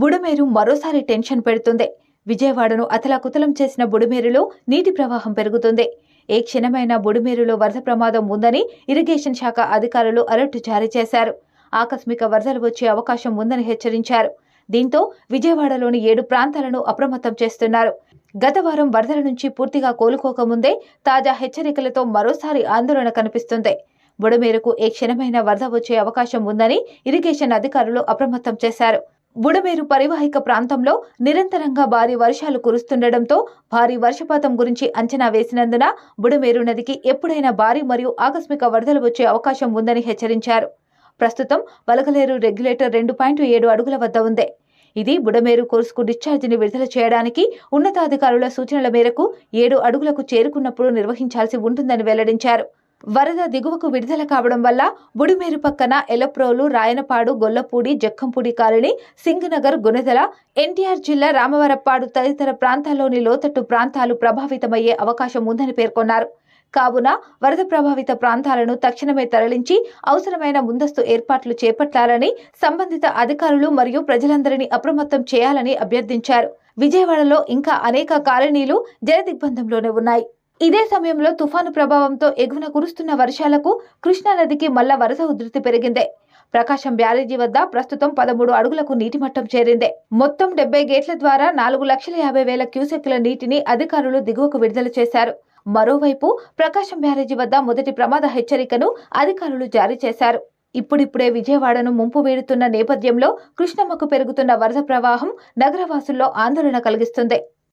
బుడమేరు మరోసారి టెన్షన్ పెడుతుంది. విజయవాడను అతలాకుతలం చేసిన బుడమేరులో నీటి ప్రవాహం పెరుగుతుంది. ఏ క్షణమైన బుడిమేరులో వరద ప్రమాదం ఉందని ఇరిగేషన్ శాఖ అధికారులు అలర్ట్ జారీ చేశారు. ఆకస్మిక వరదలు వచ్చే అవకాశం ఉందని హెచ్చరించారు. దీంతో విజయవాడలోని ఏడు ప్రాంతాలను అప్రమత్తం చేస్తున్నారు. గత వారం వరదల నుంచి పూర్తిగా కోలుకోకముందే తాజా హెచ్చరికలతో మరోసారి ఆందోళన కనిపిస్తుంది. బుడమేరకు ఏ క్షణమైన వరద వచ్చే అవకాశం ఉందని ఇరిగేషన్ అధికారులు అప్రమత్తం చేశారు. బుడమేరు పరివాహిక ప్రాంతంలో నిరంతరంగా భారీ వర్షాలు కురుస్తుండటంతో భారీ వర్షపాతం గురించి అంచనా వేసినందున బుడమేరు నదికి ఎప్పుడైనా భారీ మరియు ఆకస్మిక వరదలు వచ్చే అవకాశం ఉందని హెచ్చరించారు. ప్రస్తుతం వలగలేరు రెగ్యులేటర్ రెండు పాయింట్ ఏడు అడుగుల వద్ద ఉంది. ఇది బుడమేరు కోర్సుకు డిశ్చార్జిని విడుదల చేయడానికి ఉన్నతాధికారుల సూచనల మేరకు ఏడు అడుగులకు చేరుకున్నప్పుడు నిర్వహించాల్సి ఉంటుందని వెల్లడించారు. వరద దిగువకు విడుదల కావడం వల్ల బుడిమేరు పక్కన ఎలప్రోలు రాయనపాడు గొల్లపూడి జక్కంపూడి కాలనీ సింగనగర్ గుణదల ఎన్టీఆర్ జిల్లా రామవరప్పాడు తదితర ప్రాంతాల్లోని లోతట్టు ప్రాంతాలు ప్రభావితమయ్యే అవకాశం ఉందని పేర్కొన్నారు. కావున వరద ప్రభావిత ప్రాంతాలను తక్షణమే తరలించి అవసరమైన ముందస్తు ఏర్పాట్లు చేపట్టాలని సంబంధిత అధికారులు మరియు ప్రజలందరినీ అప్రమత్తం చేయాలని అభ్యర్థించారు. విజయవాడలో ఇంకా అనేక కాలనీలు జలదిగ్బంధంలోనే ఉన్నాయి. ఇదే సమయంలో తుఫాను ప్రభావంతో ఎగువన కురుస్తున్న వర్షాలకు కృష్ణానదికి మల్ల వరుస ఉధృతి పెరిగింది. ప్రకాశం బ్యారేజీ వద్ద ప్రస్తుతం పదమూడు అడుగులకు నీటి మట్టం చేరింది. మొత్తం డెబ్బై గేట్ల ద్వారా నాలుగు లక్షల యాభై వేల క్యూసెక్ల నీటిని అధికారులు దిగువకు విడుదల చేశారు. మరోవైపు ప్రకాశం బ్యారేజీ వద్ద మొదటి ప్రమాద హెచ్చరికను అధికారులు జారీ చేశారు. ఇప్పుడిప్పుడే విజయవాడను ముంపు వేడుతున్న నేపథ్యంలో కృష్ణమ్మకు పెరుగుతున్న వరద ప్రవాహం నగరవాసుల్లో ఆందోళన కలిగిస్తుంది.